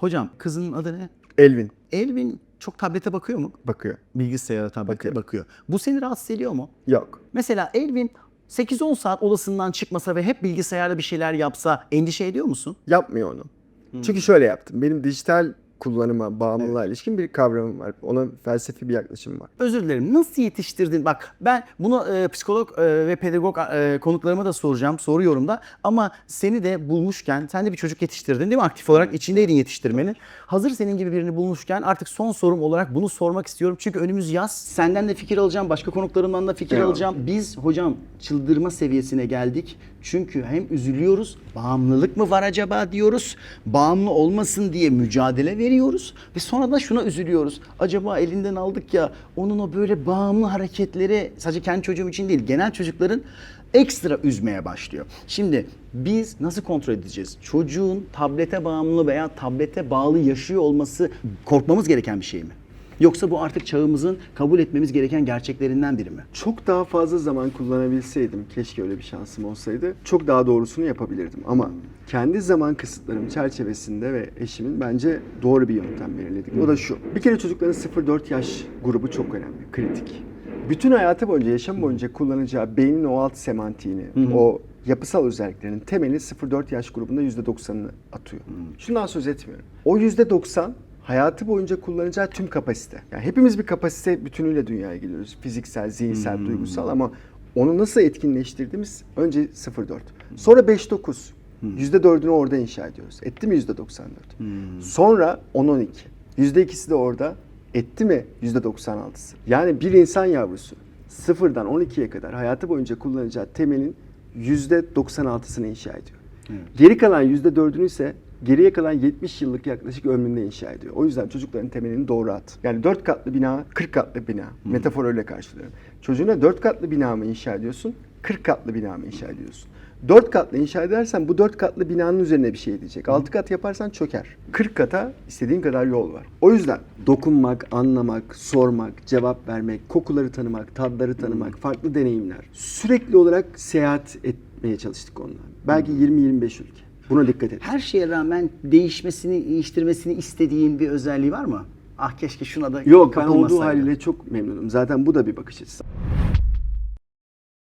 Hocam kızının adı ne? Elvin Elvin çok tablete bakıyor mu? bakıyor. Bilgisayara, tablete Bakıyor. bakıyor. Bu seni rahatsız ediyor mu? Yok. Mesela Elvin 8-10 saat odasından çıkmasa ve hep bilgisayarda bir şeyler yapsa endişe ediyor musun? Yapmıyor onu. Çünkü şöyle yaptım. Benim dijital kullanıma, bağımlılığa ilişkin bir kavramım var. Ona felsefi bir yaklaşım var. Özür dilerim. Nasıl yetiştirdin? Bak ben bunu e, psikolog e, ve pedagog e, konuklarıma da soracağım, soruyorum da. Ama seni de bulmuşken, sen de bir çocuk yetiştirdin değil mi? Aktif olarak içindeydin yetiştirmenin. Hazır senin gibi birini bulmuşken artık son sorum olarak bunu sormak istiyorum. Çünkü önümüz yaz. Senden de fikir alacağım, başka konuklarımdan da fikir Eyvallah. alacağım. Biz hocam çıldırma seviyesine geldik. Çünkü hem üzülüyoruz, bağımlılık mı var acaba diyoruz. Bağımlı olmasın diye mücadele veriyoruz ve sonra da şuna üzülüyoruz. Acaba elinden aldık ya onun o böyle bağımlı hareketleri sadece kendi çocuğum için değil genel çocukların ekstra üzmeye başlıyor. Şimdi biz nasıl kontrol edeceğiz? Çocuğun tablete bağımlı veya tablete bağlı yaşıyor olması korkmamız gereken bir şey mi? Yoksa bu artık çağımızın kabul etmemiz gereken gerçeklerinden biri mi? Çok daha fazla zaman kullanabilseydim, keşke öyle bir şansım olsaydı, çok daha doğrusunu yapabilirdim. Ama kendi zaman kısıtlarım çerçevesinde ve eşimin bence doğru bir yöntem belirledik. O da şu. Bir kere çocukların 0-4 yaş grubu çok önemli, kritik. Bütün hayatı boyunca, yaşam boyunca kullanacağı beynin o alt semantiğini, o yapısal özelliklerinin temeli 0-4 yaş grubunda %90'ını atıyor. Şundan söz etmiyorum. O %90 hayatı boyunca kullanacağı tüm kapasite. Yani hepimiz bir kapasite bütünüyle dünyaya geliyoruz. Fiziksel, zihinsel, duygusal ama onu nasıl etkinleştirdiğimiz önce 0-4. Sonra 5-9. %4'ünü orada inşa ediyoruz. Etti mi %94? Sonra 10-12. %2'si de orada. Etti mi %96'sı? Yani bir insan yavrusu sıfırdan 12'ye kadar hayatı boyunca kullanacağı temelin %96'sını inşa ediyor. Geri kalan %4'ünü ise geriye kalan 70 yıllık yaklaşık ömründe inşa ediyor. O yüzden çocukların temelini doğru at. Yani 4 katlı bina, 40 katlı bina. Metafor öyle karşılıyorum. Çocuğuna 4 katlı bina mı inşa ediyorsun, 40 katlı bina mı inşa ediyorsun? 4 katlı inşa edersen bu 4 katlı binanın üzerine bir şey diyecek. 6 kat yaparsan çöker. 40 kata istediğin kadar yol var. O yüzden dokunmak, anlamak, sormak, cevap vermek, kokuları tanımak, tadları tanımak, farklı deneyimler. Sürekli olarak seyahat etmeye çalıştık onunla. Belki 20-25 ülke. Buna dikkat et. Her şeye rağmen değişmesini, değiştirmesini istediğin bir özelliği var mı? Ah keşke şuna da Yok ben olduğu kapılmasaydı. haliyle çok memnunum. Zaten bu da bir bakış açısı.